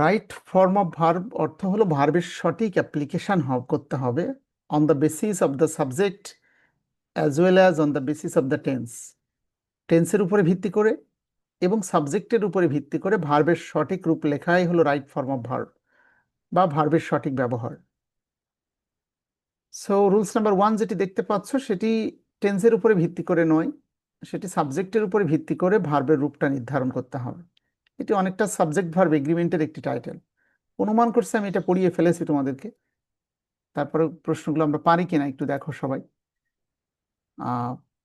Right form of verb অর্থ হলো ভার্বের সঠিক অ্যাপ্লিকেশন করতে হবে on the basis of the subject as well as on the basis of the tense tense উপরে ভিত্তি করে এবং সাবজেক্টের উপরে ভিত্তি করে ভার্বের সঠিক রূপ লেখাই হলো রাইট ফর্ম অফ ভার্ব বা ভার্বের সঠিক ব্যবহার। সো রুলস নাম্বার ওয়ান যেটি দেখতে পাচ্ছ সেটি টেন্সের উপরে ভিত্তি করে নয়, সেটি সাবজেক্টের উপরে ভিত্তি করে ভার্বের রূপটা নির্ধারণ করতে হবে। এটি অনেকটা সাবজেক্ট ভার্ব এগ্রিমেন্টের একটি টাইটেল অনুমান করছে আমি এটা পড়িয়ে ফেলেছি তোমাদেরকে। তারপরে প্রশ্নগুলো আমরা পারি কিনা একটু দেখো সবাই।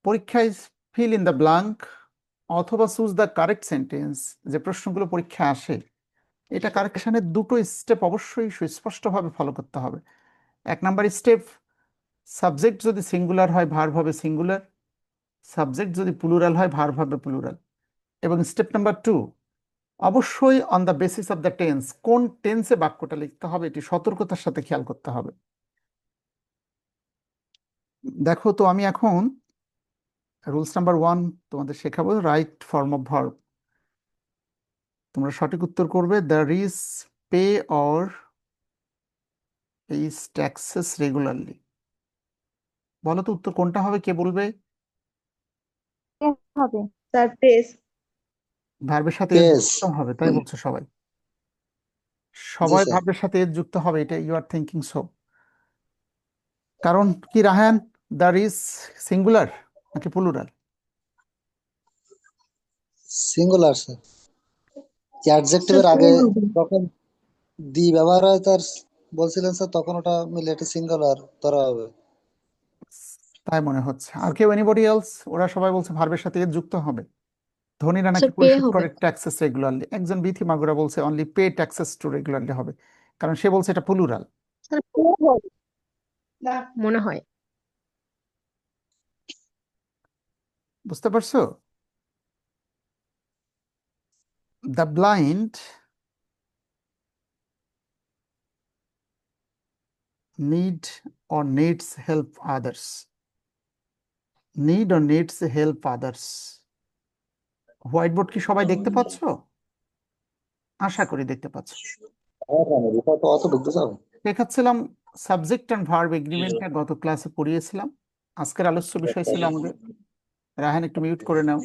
পরীক্ষায় ফিল ইন দ্য ব্লাঙ্ক অথবা চুজ দ্য কারেক্ট সেন্টেন্স যে প্রশ্নগুলো পরীক্ষায় আসে, এটা কারেকশনের দুটো স্টেপ অবশ্যই সুস্পষ্টভাবে ফলো করতে হবে। এক নাম্বার স্টেপ সাবজেক্ট যদি সিঙ্গুলার হয় ভার্ব হবে সিঙ্গুলার সাবজেক্ট যদি প্লুরাল হয় ভার্ব হবে প্লুরাল এবং স্টেপ নাম্বার টু অবশ্যই on the basis of the tense কোন টেন্সে বাক্যটা লিখতে হবে, এটি সতর্কতার সাথে খেয়াল করতে হবে। দেখো তো আমি এখন রুলস নাম্বার ওয়ান তোমাদের শেখাবো রাইট ফর্ম অফ ভার্ব তোমরা সঠিক উত্তর করবে the is pay or is taxes regularly বলো তো উত্তর কোনটা হবে, কে বলবে? হবে? ভার্বের সাথে যুক্ত হবে তাই বলছো সবাই? সবাই স্যার। ভার্বের সাথে যুক্ত হবে এটা ইউ আর থিঙ্কিং সো কারণ কি রাহান? দ্য ইজ সিঙ্গুলার নাকি প্লুরাল সিঙ্গুলার স্যার অ্যাডজেক্টিভের আগে যখন দি ব্যবহার হয় তার বলছিলেন স্যার তখন ওটা মিলে একটা সিঙ্গুলার ধরা হবে। তাই মনে হচ্ছে। আর কেউ এনিবডি এলস ওরা সবাই বলছে ভার্বের সাথে যুক্ত হবে। ধনীরা নাকি Sir, pay পরিশোধ হবে। করে ট্যাক্সেস রেগুলারলি একজন বিথি মাগুরা বলছে only pay taxes to regularly হবে। কারণ সে বলছে এটা প্লুরাল হবে। মনে হয়। বুঝতে পারছ? The blind need or needs help others. Need or needs help others. Whiteboard কি সবাই দেখতে পাচ্ছ? আশা করি দেখতে পাচ্ছ। দেখাচ্ছিলাম সাবজেক্ট অ্যান্ড ভার্ব এগ্রিমেন্টটা গত ক্লাসে পড়িয়েছিলাম। আজকের আলোচ্য বিষয় ছিল আমাদের। রাহান একটু মিউট করে নাও।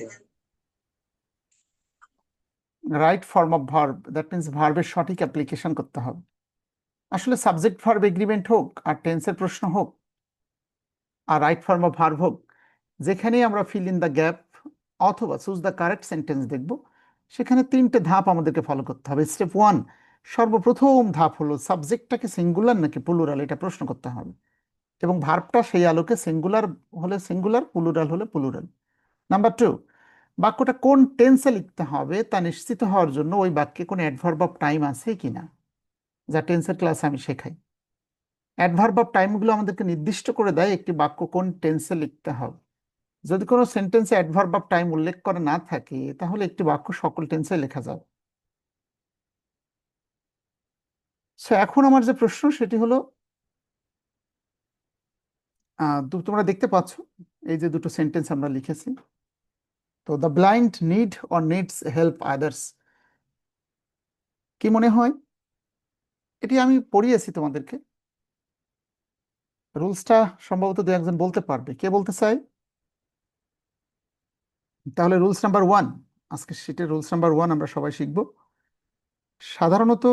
Right form of verb that means ভার্বের সঠিক অ্যাপ্লিকেশন করতে হবে। আসলে সাবজেক্ট ভার্ব এগ্রিমেন্ট হোক আর টেন্সের প্রশ্ন হোক আর রাইট ফর্ম অফ ভার্ব হোক যেখানেই আমরা ফিল ইন দ্য গ্যাপ অথবা চুজ দ্য কারেক্ট সেন্টেন্স দেখব। সেখানে তিনটে ধাপ আমাদেরকে ফলো করতে হবে। স্টেপ ওয়ান সর্বপ্রথম ধাপ হলো সাবজেক্টটাকে সিঙ্গুলার নাকি প্লুরাল এটা প্রশ্ন করতে হবে। এবং ভার্বটা সেই আলোকে সিঙ্গুলার হলে সিঙ্গুলার প্লুরাল হলে প্লুরাল নাম্বার টু বাক্যটা কোন টেন্সে লিখতে হবে তা নিশ্চিত হওয়ার জন্য ওই বাক্যে কোনো অ্যাডভার্ব অফ টাইম আছে কি না যা টেন্সের ক্লাসে আমি শেখাই। অ্যাডভার্ব অফ টাইমগুলো আমাদেরকে নির্দিষ্ট করে দেয় একটি বাক্য কোন টেন্সে লিখতে হবে। যদি কোনো সেন্টেন্সে অ্যাডভার্ব অফ টাইম উল্লেখ করা না থাকে, তাহলে একটি বাক্য সকল টেন্সে লেখা যাবে সো এখন আমার যে প্রশ্ন, সেটি হলো তোমরা দেখতে পাচ্ছ, এই যে দুটো সেন্টেন্স আমরা লিখেছি। তো the blind need or needs help others কি মনে হয়? এটি আমি পড়িয়েছি তোমাদেরকে। রুলসটা সম্ভবত দু একজন বলতে পারবে। কে বলতে চাই তাহলে রুলস নাম্বার ওয়ান আজকে শীটের রুলস নাম্বার ওয়ান আমরা সবাই শিখব। সাধারণত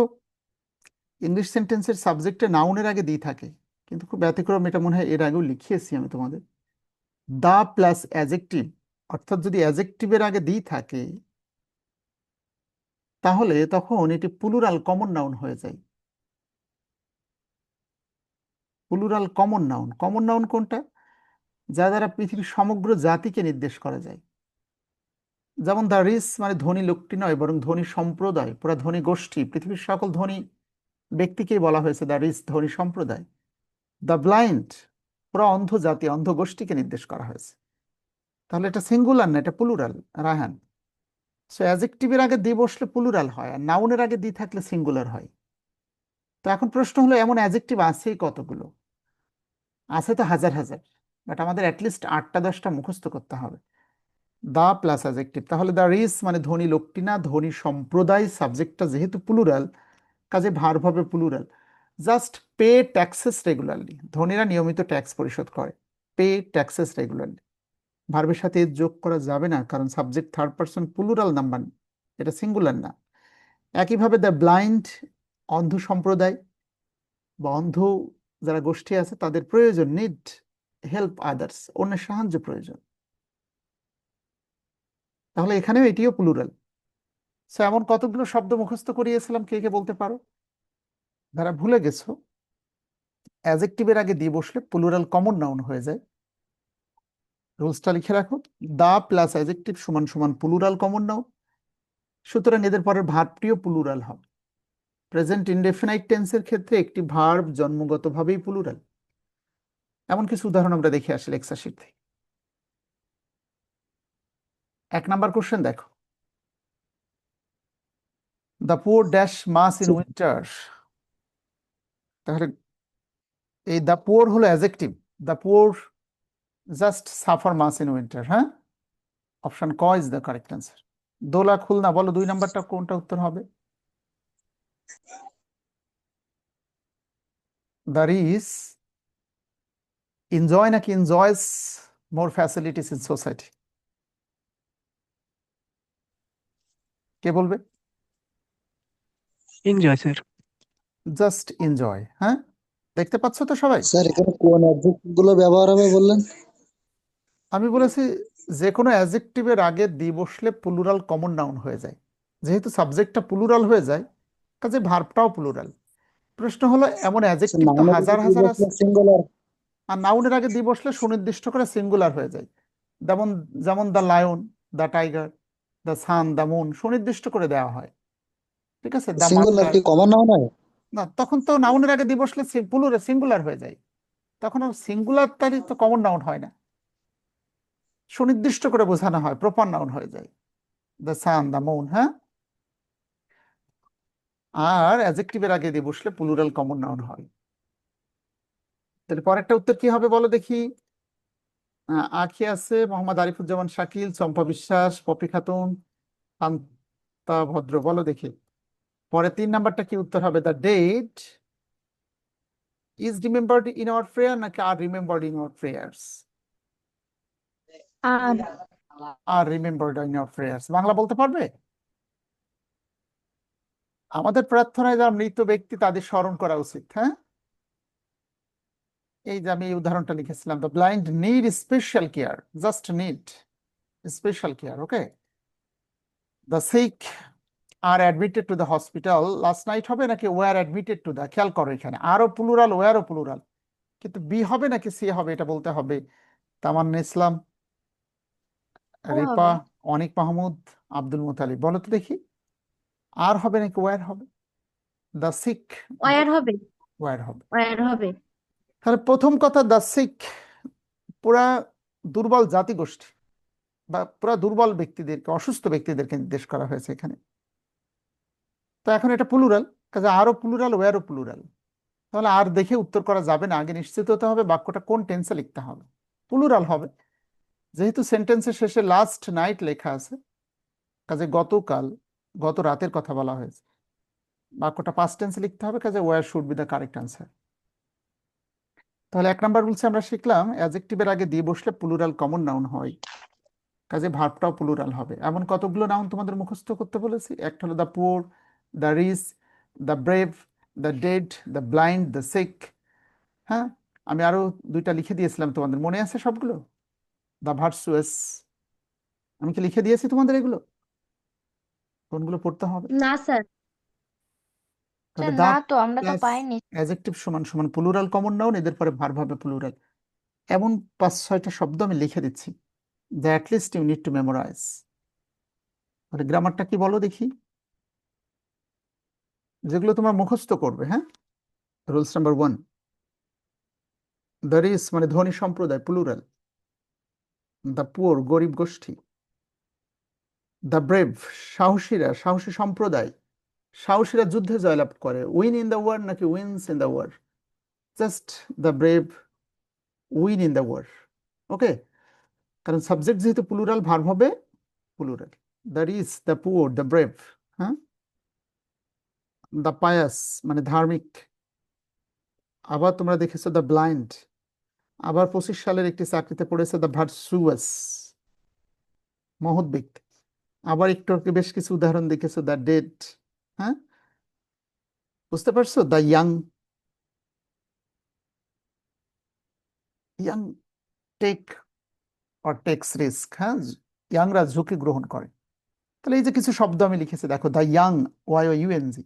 ইংলিশ সেন্টেন্সের সাবজেক্টে নাউনের আগে দিয়ে থাকে, কিন্তু খুব ব্যতিক্রম এটা মনে হয় এর আগেও লিখিয়েছি আমি তোমাদের। দা প্লাস অ্যাজেক্টিভ অর্থাৎ যদি অ্যাজেক্টিভের আগে দিয়ে থাকে, তাহলে তখন এটি প্লুরাল কমন নাউন হয়ে যায়। Plural common noun common noun কোনটা? যা দ্বারা পৃথিবীর সমগ্র জাতিকে নির্দেশ করা যায়। যেমন দ্য রিস মানে ধনী লোকটি নয়, বরং ধনী সম্প্রদায়, পুরা ধনী গোষ্ঠী। পৃথিবীর সকল ধনী ব্যক্তিকেই বলা হয়েছে দ্য রিস ধনী সম্প্রদায়। দ্য ব্লাইন্ড, পুরা অন্ধ জাতি, অন্ধ গোষ্ঠীকে নির্দেশ করা হয়েছে। তাহলে এটা সিঙ্গুলার না, এটা প্লুরাল? রাহান সো অ্যাজেক্টিভের আগে দিয়ে বসলে প্লুরাল হয়, আর নাউনের আগে দি থাকলে সিঙ্গুলার হয়। তো এখন প্রশ্ন হলো, এমন অ্যাজেক্টিভ আছে কতগুলো? আছে তো হাজার হাজার বাট আমাদের অ্যাটলিস্ট আটটা দশটা মুখস্থ করতে হবে। দা প্লাস অ্যাজেক্টিভ তাহলে দ্য রিস মানে ধনী লোকটি না, ধনী সম্প্রদায়। সাবজেক্টটা যেহেতু প্লুরাল কাজে ভার্ব হবে plural just pay taxes regularly. ধনীরা নিয়মিত ট্যাক্স পরিশোধ করে। Pay taxes regularly. ভার্বের সাথে যোগ করা যাবে না, কারণ subject third person plural number এটা সিঙ্গুলার না। একইভাবে দ্য ব্লাইন্ড, অন্ধ সম্প্রদায় বা অন্ধ যারা গোষ্ঠী আছে, তাদের প্রয়োজন নিড হেল্প আদার্স অন্যের সাহায্য প্রয়োজন। তাহলে এখানেও এটিও প্লুরাল সো এমন কতগুলো শব্দ মুখস্থ করিয়েছিলাম, কে কে বলতে পারো? যারা ভুলে গেছো অ্যাজেক্টিভের আগে দিয়ে বসলে প্লুরাল কমন নাউন হয়ে যায়। রুলসটা লিখে রাখো। দা প্লাস অ্যাজেক্টিভ সমান সমান প্লুরাল কমন নাউন সুতরাং এদের পরের ভার্বটিও প্লুরাল হবে। প্রেজেন্ট ইনডেফিনাইট টেন্সের ক্ষেত্রে একটি ভার্ব জন্মগতভাবেই প্লুরাল এমন কিছু উদাহরণ আমরা দেখে আসি লেকচার থেকে। এক নাম্বার কোশ্চেন দেখো। The poor dash much in winter তাহলে এই দ্য পোর হলো adjective the poor just suffer much in winter হ্যাঁ? অপশন ক is the correct answer Dola Khulna বলো দুই নাম্বারটা কোনটা উত্তর হবে? দ্য ইজ এনজয় নাকি enjoys more facilities in society কে বলবে? এনজয় স্যার জাস্ট এনজয় হ্যাঁ? দেখতে পাচ্ছ তো সবাই? স্যার এখানে কোন অ্যাডজেক্টিভগুলো ব্যবহার হবে বললেন? আমি বলেছি যে কোনো অ্যাজেক্টিভের আগে দি বসলে প্লুরাল কমন নাউন হয়ে যায়। যেহেতু সাবজেক্টটা প্লুরাল হয়ে যায় কাজে ভার্বটাও প্লুরাল প্রশ্ন হলো এমন অ্যাজেক্টিভ তো হাজার হাজার আছে? সিঙ্গুলার আর নাউনের আগে দি বসলে সুনির্দিষ্ট করে সিঙ্গুলার হয়ে যায়। যেমন যেমন the lion the tiger the sun the moon সুনির্দিষ্ট করে দেওয়া হয়। ঠিক আছে? দ্য সিঙ্গুলার কি কমন নাউন হয়? না তখন তো নাউনের আগে দি বসলে প্লুরাল সিঙ্গুলার হয়ে যায়। তখন আর সিঙ্গুলারটারই তো কমন নাউন হয় না। সুনির্দিষ্ট করে বোঝানো হয় প্রপার নাউন হয়ে যায়। দ্য সান দ্য মুন হ্যাঁ? আর অ্যাজেক্টিভের আগে দিয়ে বসলে প্লুরাল কমন নাউন হয়। তাহলে পরেরটা উত্তর কি হবে বলো দেখি। আঁখি আছে মোহাম্মদ আরিফুজ্জামান শাকিল চম্পা বিশ্বাস পপি খাতুন শান্তা ভদ্র বলো দেখি। পরে তিন নাম্বারটা কি উত্তর হবে? The dead is remembered in our prayer নাকি are remembered in our prayers are remembered in our prayers Bangla বলতে পারবে? আমাদের প্রার্থনায় যারা মৃত ব্যক্তি তাদের স্মরণ করা উচিত হ্যাঁ? এই যে আমি এই উদাহরণটা লিখেছিলাম the blind need special care just need special care okay the sick are admitted to the hospital last night হবে নাকি ওয়ার অ্যাডমিটেড টু দ্য খেয়াল করো এখানে আরও প্লুরাল ওয়ারও প্লুরাল কিন্তু বি হবে নাকি সি হবে এটা বলতে হবে। তামান্না ইসলাম রিপা অনিক মাহমুদ আব্দুল মুতালিব বলো তো দেখি আর হবে নাকি ওয়ার হবে? দ্য সিক ওয়ার হবে। ওয়ার হবে। ওয়ার হবে। তাহলে প্রথম কথা দ্য সিক পুরা দুর্বল জাতিগোষ্ঠী বা পুরা দুর্বল ব্যক্তিদেরকে, অসুস্থ ব্যক্তিদেরকে নির্দেশ করা হয়েছে এখানে। তো এখন এটা প্লুরাল কাজে আরও প্লুরাল ওয়ারও প্লুরাল তাহলে আর দেখে উত্তর করা যাবে না, আগে নিশ্চিত হতে হবে, বাক্যটা কোন টেন্সে লিখতে হবে। প্লুরাল হবে। যেহেতু সেন্টেন্সের শেষে লাস্ট নাইট লেখা আছে, কাজে গতকাল, গত রাতের কথা বলা হয়েছে। বাক্যটা পাস্ট টেন্সে লিখতে হবে, কাজে what should be the correct answer তাহলে এক নাম্বার বলছে আমরা শিখলাম অ্যাজেক্টিভের আগে দিয়ে বসলে প্লুরাল কমন নাউন হয়। কাজে ভার্বটাও প্লুরাল হবে। এমন কতগুলো নাউন তোমাদের মুখস্থ করতে বলেছি? একটা হলো the poor the rich the brave the dead the blind the sick হ্যাঁ? আমি আরও দুইটা লিখে দিয়েছিলাম তোমাদের। মনে আছে সবগুলো? দ্য ভার্সুয়াস আমি কি লিখে দিয়েছি তোমাদের এগুলো? কোনগুলো পড়তে হবে? না স্যার তাহলে না দা তো আমরা তো পাইনি। অ্যাজেক্টিভ সমান সমান প্লুরাল কমন নাউন এদের পরে ভার্ব হবে প্লুরাল এমন পাঁচ ছয়টা শব্দ আমি লিখে দিচ্ছি the at least you need to memorise তাহলে গ্রামারটা কি বলো দেখি? যেগুলো তোমার মুখস্থ করবে হ্যাঁ? Rules number one the rich মানে ধনী সম্প্রদায় প্লুরাল দ্য পুয়ার গরিব গোষ্ঠী। দ্য ব্রেভ সাহসীরা সাহসী সম্প্রদায়। সাহসীরা যুদ্ধে জয়লাভ করে। উইন ইন দ্য ওয়ার নাকি wins in the war just the brave win in the war okay কারণ সাবজেক্ট যেহেতু প্লুরাল ভার্ব হবে plural the rich the poor the brave হ্যাঁ? দ্য পায়াস মানে ধার্মিক। আবার তোমরা দেখেছ দ্য ব্লাইন্ড আবার পঁচিশ সালের একটি চাকরিতে পড়েছে দ্য ভার্চুয়াস মহৎ ব্যক্তি। আবার একটু বেশ কিছু উদাহরণ দেখেছ দ্য ডেড হ্যাঁ? বুঝতে পারছ? The young young take or takes risk হ্যাঁ? ইয়াংরা ঝুঁকি গ্রহণ করে। তাহলে এই যে কিছু শব্দ আমি লিখেছি, দেখো the young Y O U N G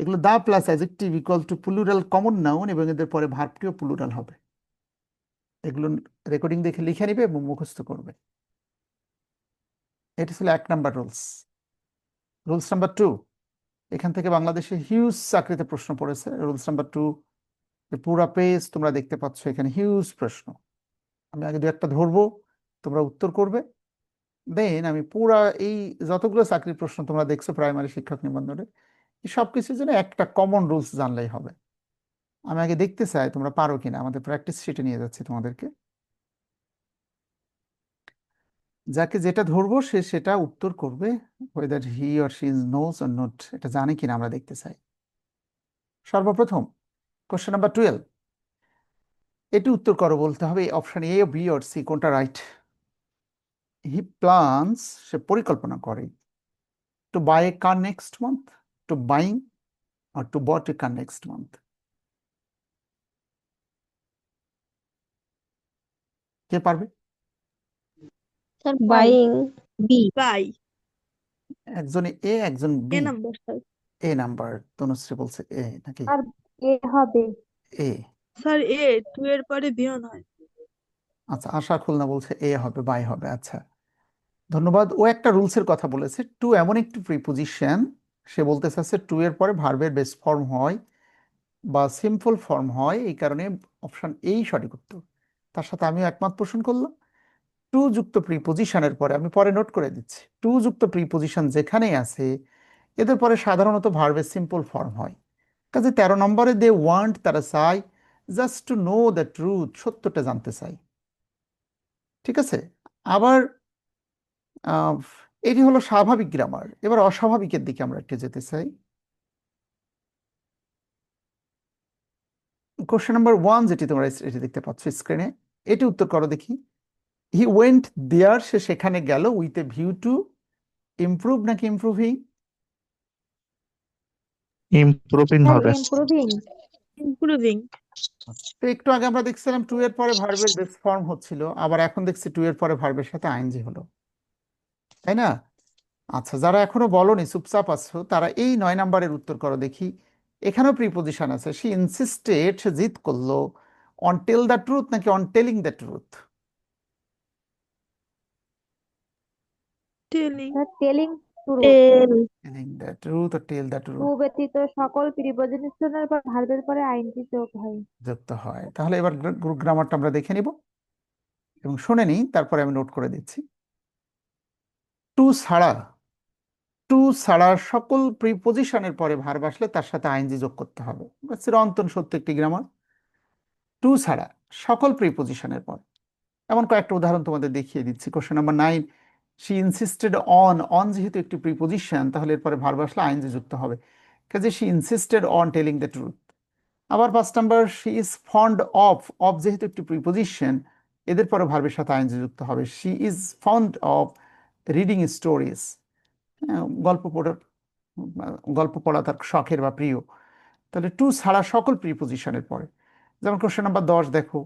এগুলো the plus adjective equal to plural common noun এবং এদের পরে ভার্বটিও প্লুরাল হবে। এগুলো রেকর্ডিং দেখে লিখে নিবে এবং মুখস্থ করবে। এটা ছিল এক number rules rules number two এখান থেকে বাংলাদেশে হিউজ চাকরিতে প্রশ্ন পড়েছে। রুলস নাম্বার টু পুরা পেজ তোমরা দেখতে পাচ্ছ এখানে হিউজ প্রশ্ন। আমি আগে দু একটা ধরবো, তোমরা উত্তর করবে। দেন আমি পুরা এই যতগুলো চাকরির প্রশ্ন তোমরা দেখছ প্রাইমারি শিক্ষক নিবন্ধনে সব কিছুর জন্য একটা কমন রুলস জানলেই হবে। আমি আগে দেখতে চাই তোমরা পারো কিনা। আমাদের প্র্যাকটিস শিটে নিয়ে যাচ্ছি তোমাদেরকে। যাকে যেটা ধরবো সে সেটা উত্তর করবে whether he or she is knows or not এটা জানে কিনা আমরা দেখতে চাই। সর্বপ্রথম কোশ্চেন নাম্বার টুয়েলভ এটি উত্তর করো বলতে হবে option A B or C কোনটা রাইট হি প্লানস সে পরিকল্পনা করে to buy a car next month to buying or to bought a car next month কে পারবে? Sir buying B buy. একজন এ একজন A B number sir A number Tanushree বলছে A নাকি? আর এ হবে। এ sir এ two এর পরে বিয়ন হয় আচ্ছা আশা খুলনা বলছে এ হবে বাই হবে আচ্ছা। ধন্যবাদ। ও একটা রুলসের কথা বলেছে টু এমন একটি প্রিপোজিশন সে বলতে চাচ্ছে টু এর পরে ভার্বের বেস ফর্ম হয় বা সিম্পল ফর্ম হয় এই কারণে অপশন এই সঠিক উত্তর। তার সাথে আমিও একমত পোষণ করলাম। টু যুক্ত প্রিপোজিশনের পরে, আমি পরে নোট করে দিচ্ছি। টু যুক্ত প্রিপোজিশন যেখানেই আছে, এদের পরে সাধারণত ভার্বের সিম্পল ফর্ম হয়। কাজে তেরো নম্বরে দে ওয়ান্ট তারা চাই just to know the truth সত্যটা জানতে চাই ঠিক আছে? আবার এটি হলো স্বাভাবিক গ্রামার এবার অস্বাভাবিকের দিকে আমরা একটু যেতে চাই। কোশ্চেন নাম্বার ওয়ান যেটি তোমরা এটি দেখতে পাচ্ছ স্ক্রিনে এটি উত্তর করো দেখি। হি ওয়েন্ট দেয়ার সে সেখানে গেল with a view to improve নাকি ইমপ্রুভিং ইমপ্রুভিং হবে। ইমপ্রুভিং ইমপ্রুভিং তো একটু আগে আমরা দেখছিলাম টু এর পরে ভার্বের বেস ফর্ম হচ্ছিল আবার এখন দেখছি টু এর পরে ভার্বের সাথে আইএনজি হলো। তাই না? আচ্ছা যারা এখনও বলনি চুপচাপ আছো তারা এই নয় নাম্বারের উত্তর করো দেখি। এখানেও প্রিপোজিশন আছে। সে ইনসিস্টেড সে জিদ করল অন টেল দ্য ট্রুথ নাকি অন টেলিং দ্য ট্রুথ ব্যতীত সকল প্রিপোজিশনের পর ভার্বের পরে আইনটি যোগ হয়। যুক্ত হয়। তাহলে এবার গ্রামারটা আমরা দেখে নিব এবং শুনে নিই তারপরে আমি নোট করে দিচ্ছি। টু ছাড়া টু ছাড়া সকল প্রিপোজিশনের পরে ভার্ব আসলে তার সাথে আইনজি যোগ করতে হবে। চিরন্তন সত্য একটি গ্রামার টু ছাড়া সকল প্রিপোজিশনের পর। এমন কয়েকটা উদাহরণ তোমাদের দেখিয়ে দিচ্ছি। Question number nine she insisted on on যেহেতু একটি প্রিপোজিশন তাহলে এরপরে ভার্ব আসলে আইনজি যুক্ত হবে। কাজে she insisted on telling the truth আবার পাঁচ number she is fond of of যেহেতু একটি প্রিপোজিশন এদের পরে ভার্বের সাথে আইনজি যুক্ত হবে। She is fond of reading stories গল্প পড়ার গল্প পড়া তার শখের বা প্রিয়। তাহলে টু ছাড়া সকল প্রিপোজিশনের পরে। যেমন কোশ্চেন নাম্বার দশ, দেখো।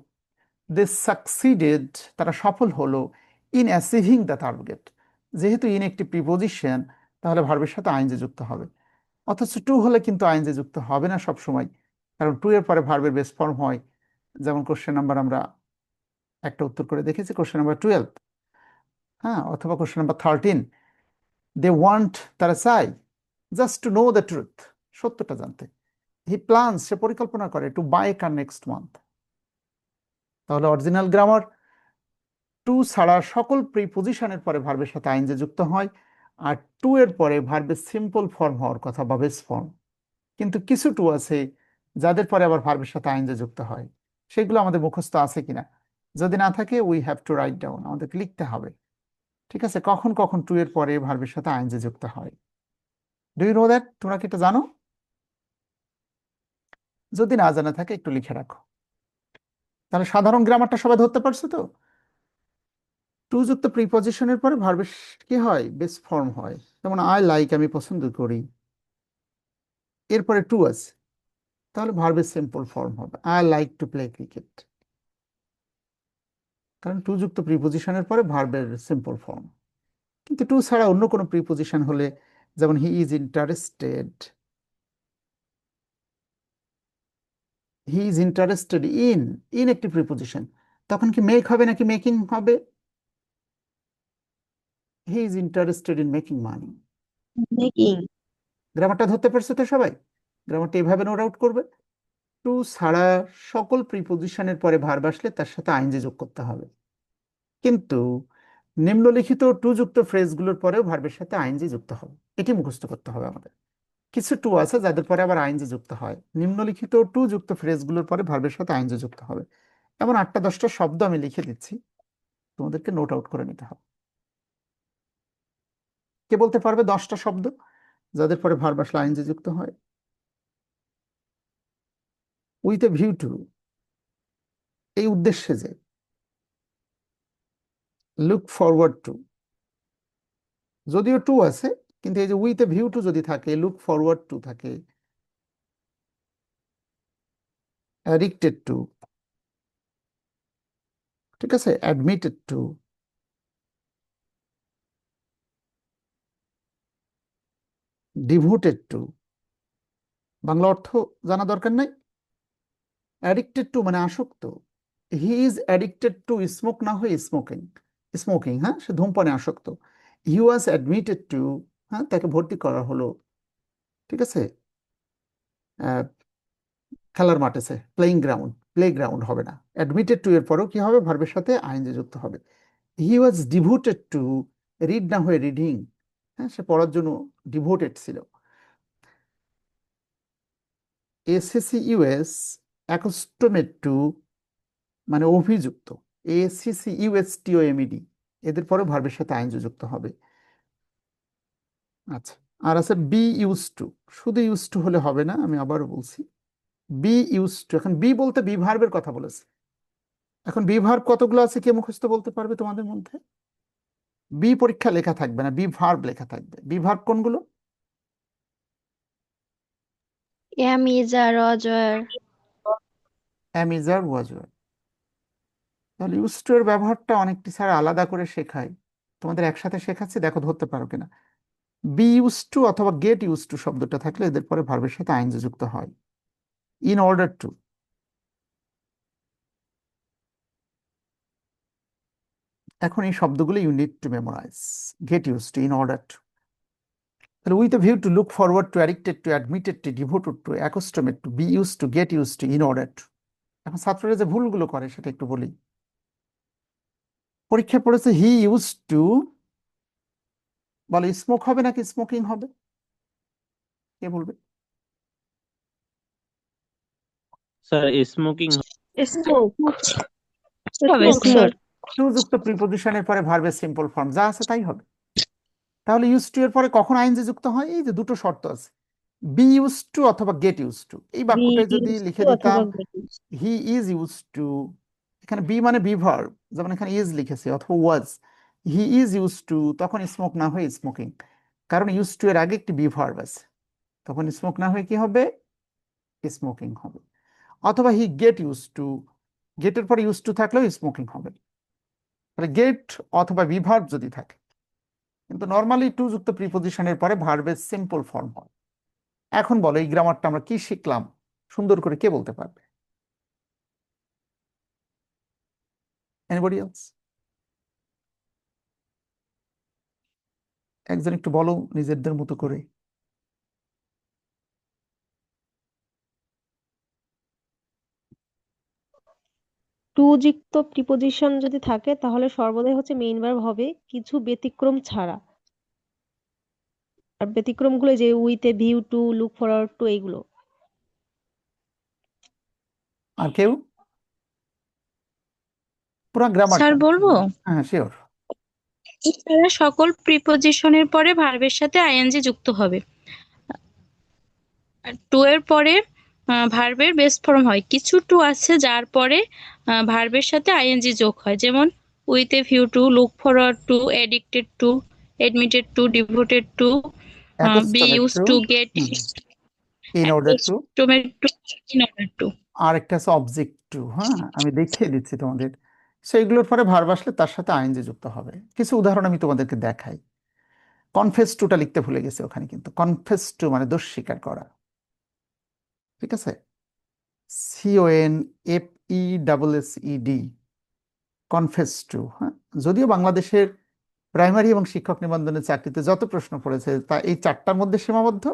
দে সাকসিডেড তারা সফল হলো ইন অ্যাচিভিং দ্য টার্গেট যেহেতু ইন একটি প্রিপোজিশন তাহলে ভার্বের সাথে আইনজি যুক্ত হবে। অথচ টু হলে কিন্তু আইনজি যুক্ত হবে না সব সময় কারণ টু এর পরে ভার্বের বেস ফর্ম হয়। যেমন কোশ্চেন নাম্বার আমরা একটা উত্তর করে দেখেছি কোশ্চেন নাম্বার টুয়েলভ হ্যাঁ অথবা question number thirteen they want তারা চাই just to know the truth সত্যটা জানতে। হি প্লানস সে পরিকল্পনা করে to buy car next month তাহলে অরিজিনাল গ্রামার টু ছাড়া সকল প্রিপোজিশনের পরে ভার্বের সাথে আইনজে যুক্ত হয়, আর টু এর পরে ভার্বের সিম্পল ফর্ম হওয়ার কথা বা বেস ফর্ম কিন্তু কিছু টু আছে যাদের পরে আবার ভার্বের সাথে আইনজে যুক্ত হয়। সেগুলো আমাদের মুখস্থ আছে কিনা? যদি না থাকে we have to write down আমাদেরকে লিখতে হবে। ঠিক আছে? কখন কখন টু এর পরে ভার্বের সাথে আইনজে যুক্ত হয়? ডু ইউ নো দ্যাট তোমরা কি এটা জানো? যদি না জানা থাকে, একটু লিখে রাখো। তাহলে সাধারণ গ্রামারটা সবাই ধরতে পারছ তো? টু যুক্ত প্রিপজিশনের পরে ভার্বের কি হয়? বেস ফর্ম হয়। যেমন আই লাইক আমি পছন্দ করি। এরপরে টু আছে তাহলে ভার্বের সিম্পল ফর্ম হবে। I like to play cricket কারণ টু যুক্ত প্রিপজিশনের পরে ভার্বের সিম্পল ফর্ম কিন্তু টু ছাড়া অন্য কোনো প্রিপজিশন হলে, যেমন he is interested he is interested in in একটি প্রিপজিশন তখন কি মেক হবে নাকি মেকিং হবে? He is interested in making money making গ্রামারটা ধরতে পারছ তো সবাই? গ্রামারটা এভাবে নোট আউট করবে। টু ছাড়া সকল প্রিপজিশনের পরে ভার্ব আসলে তার সাথে আইনজি যোগ করতে হবে। কিন্তু নিম্নলিখিত টু যুক্ত ফ্রেজগুলোর পরেও ভার্বের সাথে আইনজি যুক্ত হবে। এটি মুখস্থ করতে হবে আমাদের। কিছু টু আছে যাদের পরে আবার আইনজি যুক্ত হয়। নিম্নলিখিত টু যুক্ত ফ্রেজগুলোর পরে ভার্বের সাথে আইনজি যুক্ত হবে। এমন আটটা দশটা শব্দ আমি লিখে দিচ্ছি। তোমাদেরকে নোট আউট করে নিতে হবে। কে বলতে পারবে দশটা শব্দ? যাদের পরে ভার্ব আসলে আইনজি যুক্ত হয়। উইথ এ ভিউ টু এই উদ্দেশ্যে যে লুক ফরওয়ার্ড টু যদিও টু আছে, কিন্তু এই যে উইথ এ ভিউ টু যদি থাকে লুক ফরওয়ার্ড টু থাকে অ্যাডিক্টেড টু ঠিক আছে admitted to devoted to Bangla অর্থ জানা দরকার নাই? অ্যাডিক্টেড টু মানে আসক্ত। He is addicted to smoke না হয়ে স্মোকিং স্মোকিং হ্যাঁ? সে ধূমপানে আসক্ত। হি ওয়াজ অ্যাডমিটেড টু হ্যাঁ? তাকে ভর্তি করা হলো। ঠিক আছে? খেলার মাঠেছে প্লেইং গ্রাউন্ড প্লে গ্রাউন্ড হবে না। অ্যাডমিটেড টু এর পরেও কি হবে? ভার্বের সাথে আইনজি যুক্ত হবে। He was devoted to read না হয়ে রিডিং হ্যাঁ সে পড়ার জন্য ডিভোটেড ছিল। এসএসসি ইউএস অ্যাকস্টমেড টু মানে অভিযুক্ত। এসিসি ইউএস টিও এমইডি এদের পরে ভার্বের সাথে আইনজি যুক্ত হবে। আচ্ছা আর আছে বি ইউজ টু শুধু ইউজ টু হলে হবে না, আমি আবারও বলছি। বি ইউজ টু এখন বি বলতে বি ভার্বের কথা বলেছে। এখন বি ভার্ব কতগুলো আছে কে মুখস্থ বলতে পারবে তোমাদের মধ্যে? বি পরীক্ষা লেখা থাকবে না বি ভার্ব লেখা থাকবে। বি ভার্ব কোনগুলো? am is তাহলে ইউজ টু এর ব্যবহারটা অনেক টিচার আলাদা করে শেখায়। তোমাদের একসাথে শেখাচ্ছি দেখো ধরতে পারো কিনা। বি ইউজ টু অথবা গেট ইউজ টু শব্দটা থাকলে এদের পরে ভার্বের সাথে আইনজি যুক্ত হয়। In order to. এখন এই শব্দগুলো you need to memorise get use to in order to তাহলে with view to look forward to addicted to admitted to devoted to accustomed to be use to get use to in order to এখন ছাত্ররা যে ভুলগুলো করে সেটা একটু বলি। পরীক্ষায় পড়েছে হি ইউজ টু বলে স্মোক হবে নাকি স্মোকিং হবে? কে বলবে? স্যার স্মোকিং স্মোক স্যার যুক্ত প্রিপজিশনের পরে ভার্বের সিম্পল ফর্ম যা আছে তাই হবে। তাহলে ইউজ টু এর পরে কখন আইনজি যুক্ত হয়? এই যে দুটো শর্ত আছে। বি ইউজ টু অথবা গেট ইউজ টু এই বাক্যটাই যদি লিখে দিতাম হি ইজ ইউজ টু এখানে বি মানে বি ভার্ব যেমন এখানে ইজ লিখেছে অথবা was he is use to তখন স্মোক না হয়ে স্মোকিং কারণ ইউজ টু এর আগে একটি বি ভার্ব আছে। তখন স্মোক না হয়ে কি হবে? স্মোকিং হবে। অথবা হি গেট ইউজ টু গেটের পরে ইউজ টু থাকলেও স্মোকিং হবে। তাহলে গেট অথবা বি ভার্ব যদি থাকে, কিন্তু নর্মালি টু যুক্ত প্রিপজিশনের পরে ভার্বের সিম্পল ফর্ম হয়। এখন বলো, এই গ্রামারটা আমরা কি শিখলাম? সুন্দর করে কে বলতে পারবে? একজন একটু বলো নিজেদের মতো করে। টু যুক্ত প্রিপজিশন যদি থাকে তাহলে সর্বদাই হচ্ছে মেইন ভার্ব হবে কিছু ব্যতিক্রম ছাড়া। আর ব্যতিক্রমগুলো যে with a view to look forward to এইগুলো। আর কেউ? পুরো গ্রামার স্যার বলব? হ্যাঁ শিওর এছাড়া সকল প্রিপজিশনের পরে ভার্বের সাথে আইএনজি যুক্ত হবে। টু এর পরে ভার্বের বেস্ট ফর্ম হয়। কিছু টু আছে যার পরে ভার্বের সাথে আইএনজি যোগ হয়। যেমন with a view to look forward to addicted to admitted to devoted to be use to get in order to? Tomato in order to আর একটা আছে অবজেক্ট টু হ্যাঁ? আমি দেখিয়ে দিচ্ছি তোমাদের। সেইগুলোর পরে ভার্ব আসলে তার সাথে আইএনজি যুক্ত হবে। কিছু উদাহরণ আমি তোমাদেরকে দেখাই। কনফেস টুটা লিখতে ভুলে গেছে ওখানে কিন্তু। কনফেস টু মানে দোষ স্বীকার করা। ঠিক আছে? C O N F E double S E D confess to হ্যাঁ? যদিও বাংলাদেশের প্রাইমারি এবং শিক্ষক নিবন্ধনের চাকরিতে যত প্রশ্ন পড়েছে, তা এই চারটার মধ্যে সীমাবদ্ধ,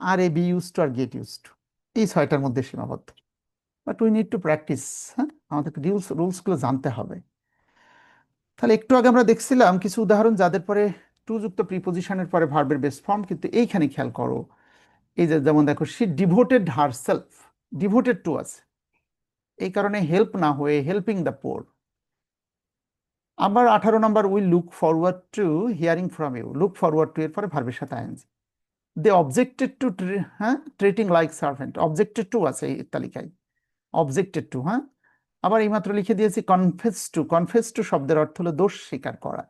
আর এ বি ইউজ টু আর গেট ইউজ টু এই ছয়টার মধ্যে সীমাবদ্ধ। But we need to practise হ্যাঁ? আমাদেরকে রুলস রুলসগুলো জানতে হবে। তাহলে একটু আগে আমরা দেখছিলাম কিছু উদাহরণ যাদের পরে টু যুক্ত প্রিপোজিশনের পরে ভার্বের বেস ফর্ম কিন্তু এইখানে খেয়াল করো এই যে যেমন দেখো she devoted her self devoted to আছে এই কারণে হেল্প না হয়ে হেল্পিং দ্য পোর আবার আঠারো নম্বর we look forward to hearing from you look forward to এর পরে ভার্বের সাথে I N G they objected to হ্যাঁ treating like servant objected to আছে এই তালিকায়। অবজেক্টেড টু হ্যাঁ। আবার এইমাত্র লিখে দিয়েছি কনফেস টু কনফেস টু শব্দের অর্থ হলো দোষ স্বীকার করা।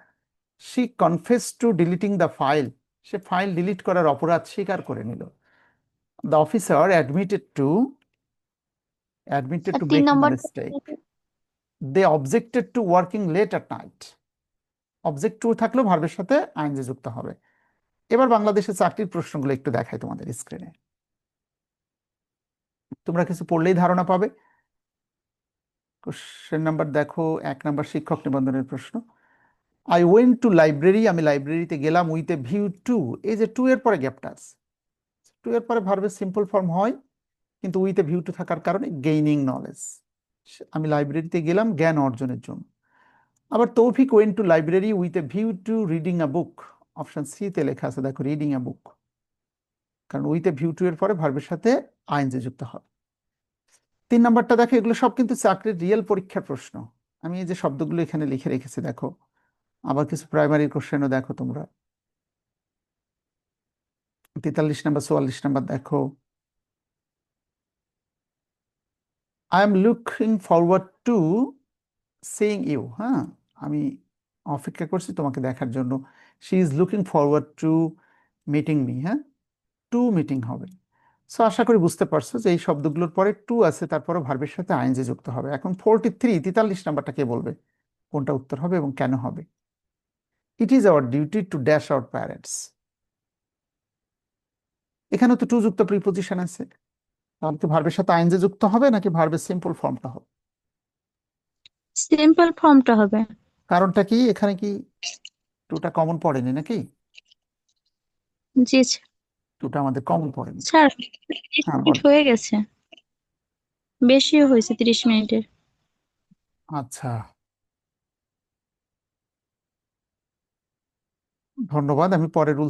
She confess to deleting the file say file delete করার অপরাধ স্বীকার করে নিল। দ্য অফিসার অ্যাডমিটেড টু তিন make number mistake they objected to working late at night object to থাকলেও ভার্বের সাথে আইনজি যুক্ত হবে। এবার বাংলাদেশের চাকরির প্রশ্নগুলো একটু দেখাই তোমাদের স্ক্রিনে তোমরা কিছু পড়লেই ধারণা পাবে। কোশ্চেন নাম্বার দেখো এক নাম্বার শিক্ষক নিবন্ধনের প্রশ্ন। আই ওয়েন্ট টু লাইব্রেরি আমি লাইব্রেরিতে গেলাম উইথ এ ভিউ টু এই যে টু এর পরে গ্যাপটা আছে। টু এর পরে ভার্বের সিম্পল ফর্ম হয়, কিন্তু উইথ এ ভিউ টু থাকার কারণে গেইনিং নলেজ আমি লাইব্রেরিতে গেলাম জ্ঞান অর্জনের জন্য। আবার Toufiq went to library with a view to reading a book option সিতে লেখা আছে, দেখো রিডিং আ বুক কারণ উইথ এ ভিউ টু এর পরে ভার্বের সাথে আইনজি যুক্ত হবে। তিন নাম্বারটা দেখো, এগুলো সব কিন্তু চাকরির রিয়েল পরীক্ষার প্রশ্ন। আমি এই যে শব্দগুলো এখানে লিখে রেখেছি, দেখো। আবার কিছু প্রাইমারি কোশ্চেনও দেখো তোমরা। তেতাল্লিশ নাম্বার, চুয়াল্লিশ নাম্বার দেখো। I am looking forward to seeing you হ্যাঁ? আমি অপেক্ষা করছি তোমাকে দেখার জন্য। She is looking forward to meeting me হ্যাঁ? টু মিটিং হবে। সো আশা করি বুঝতে পারছ যে এই শব্দগুলোর পরে টু আছে তারপরে ভার্বের সাথে আইএনজি যুক্ত হবে। এখন ফোরটি থ্রি তেতাল্লিশ নাম্বারটা কে বলবে? কোনটা উত্তর হবে এবং কেন হবে? It is our duty to dash our parents এখানে তো টু যুক্ত প্রিপোজিশন আছে। তাহলে কি ভার্বের সাথে আইএনজি যুক্ত হবে নাকি ভার্বের সিম্পল ফর্মটা হবে? সিম্পল ফর্মটা হবে। কারণটা কি? এখানে কি টুটা কমন পড়েনি নাকি? জি। টুটা আমাদের কমন পড়েনি। স্যার হ্যাঁ, হয়ে গেছে। বেশিও হয়েছে তিরিশ মিনিটের। আচ্ছা। ধন্যবাদ আমি পরে রুল